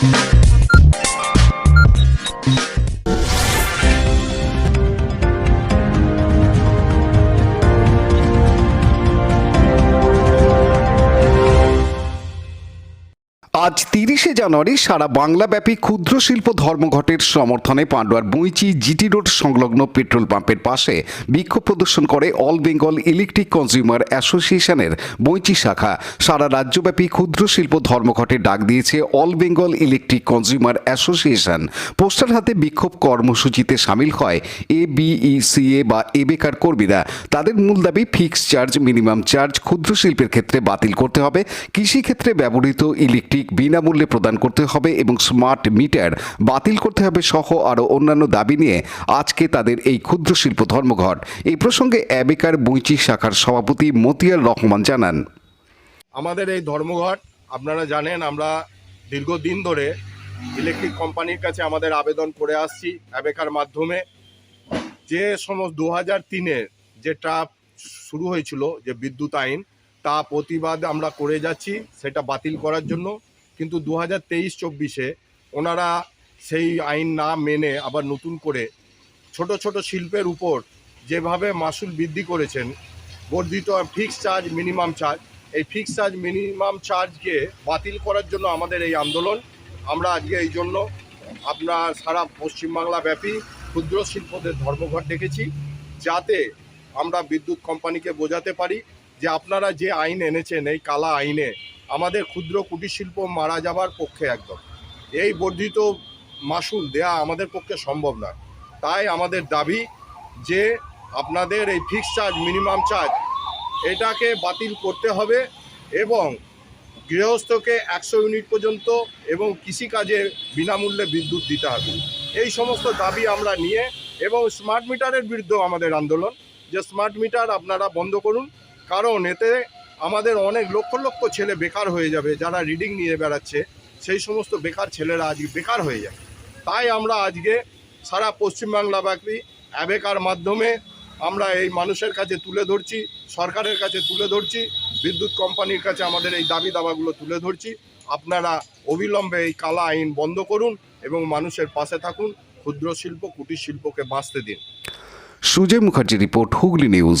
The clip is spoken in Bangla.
Thank you. আজ তিরিশে জানুয়ারি সারা বাংলাব্যাপী ক্ষুদ্র শিল্প ধর্মঘটের সমর্থনে পাণ্ডুয়ার বইচি জিটি রোড সংলগ্ন পেট্রোল পাম্পের পাশে বিক্ষোভ প্রদর্শন করে অল বেঙ্গল ইলেকট্রিক কনজিউমার অ্যাসোসিয়েশনের বইচি শাখা। সারা রাজ্যব্যাপী ক্ষুদ্র শিল্প ধর্মঘটের ডাক দিয়েছে all Bengal electric consumer association. Poster হাতে বিক্ষোভ কর্মসূচিতে সামিল হয় এ বিইসিএ বা এবেকার কর্মীরা। তাদের মূল দাবি, ফিক্সড চার্জ, মিনিমাম চার্জ ক্ষুদ্র শিল্পের ক্ষেত্রে বাতিল করতে হবে। কৃষিক্ষেত্রে ব্যবহৃত ইলেকট্রিক বিনামূল্যে প্রদান করতে হবে এবং স্মার্ট মিটার বাতিল করতে হবে সহ আরও অন্যান্য দাবি নিয়ে আজকে তাদের এই ক্ষুদ্র শিল্প ধর্মঘট। এই প্রসঙ্গে অ্যাবেকার বৈচি শাখার সভাপতি মতিয়ার রহমান জানান। আমাদের এই ধর্মঘট, আপনারা জানেন আমরা দীর্ঘদিন ধরে ইলেকট্রিক কোম্পানির কাছে আমাদের আবেদন করে আসছি অ্যাবেকার মাধ্যমে। যে সমস্ত দু হাজার তিনের যে ট্রাপ শুরু হয়েছিল, যে বিদ্যুৎ আইন, তা প্রতিবাদ আমরা করে যাচ্ছি, সেটা বাতিল করার জন্য। কিন্তু দু হাজার তেইশ চব্বিশে ওনারা সেই আইন না মেনে আবার নতুন করে ছোট ছোট শিল্পের উপর যেভাবে মাসুল বৃদ্ধি করেছেন, বর্ধিত ফিক্স চার্জ মিনিমাম চার্জ এই ফিক্স চার্জ মিনিমাম চার্জকে বাতিল করার জন্য আমাদের এই আন্দোলন। আমরা আজকে এই জন্য আপনার সারা পশ্চিমবাংলা ব্যাপী ক্ষুদ্র শিল্পদের ধর্মঘট ডেকেছি, যাতে আমরা বিদ্যুৎ কোম্পানিকে বোঝাতে পারি যে আপনারা যে আইন এনেছেন, এই কালা আইনে আমাদের ক্ষুদ্র কুটির শিল্প মারা যাবার পক্ষে একদম। এই বর্ধিত মাসুল দেয়া আমাদের পক্ষে সম্ভব নয়। তাই আমাদের দাবি যে আপনাদের এই ফিক্স চার্জ মিনিমাম চার্জ এটাকে বাতিল করতে হবে এবং গৃহস্থকে একশো ইউনিট পর্যন্ত এবং কৃষিকাজে বিনামূল্যে বিদ্যুৎ দিতে হবে। এই সমস্ত দাবি আমরা নিয়ে এবং স্মার্ট মিটারের বিরুদ্ধেও আমাদের আন্দোলন। যে স্মার্ট মিটার আপনারা বন্ধ করুন, কারণ এতে আমাদের অনেক লক্ষ লক্ষ ছেলে বেকার হয়ে যাবে, যারা রিডিং নিয়ে বেড়াচ্ছে, সেই সমস্ত বেকার ছেলেরা আজকে বেকার হয়ে যাবে। তাই আমরা আজকে সারা পশ্চিমবাংলা ব্যাপী অ্যাবেকার মাধ্যমে আমরা এই মানুষের কাছে তুলে ধরছি, সরকারের কাছে তুলে ধরছি, বিদ্যুৎ কোম্পানির কাছে আমাদের এই দাবি দাবাগুলো তুলে ধরছি। আপনারা অবিলম্বে এই কালা আইন বন্ধ করুন এবং মানুষের পাশে থাকুন, ক্ষুদ্র শিল্প, কুটির শিল্পকে বাঁচতে দিন। Sujoy Mukherjee report Hooghly news.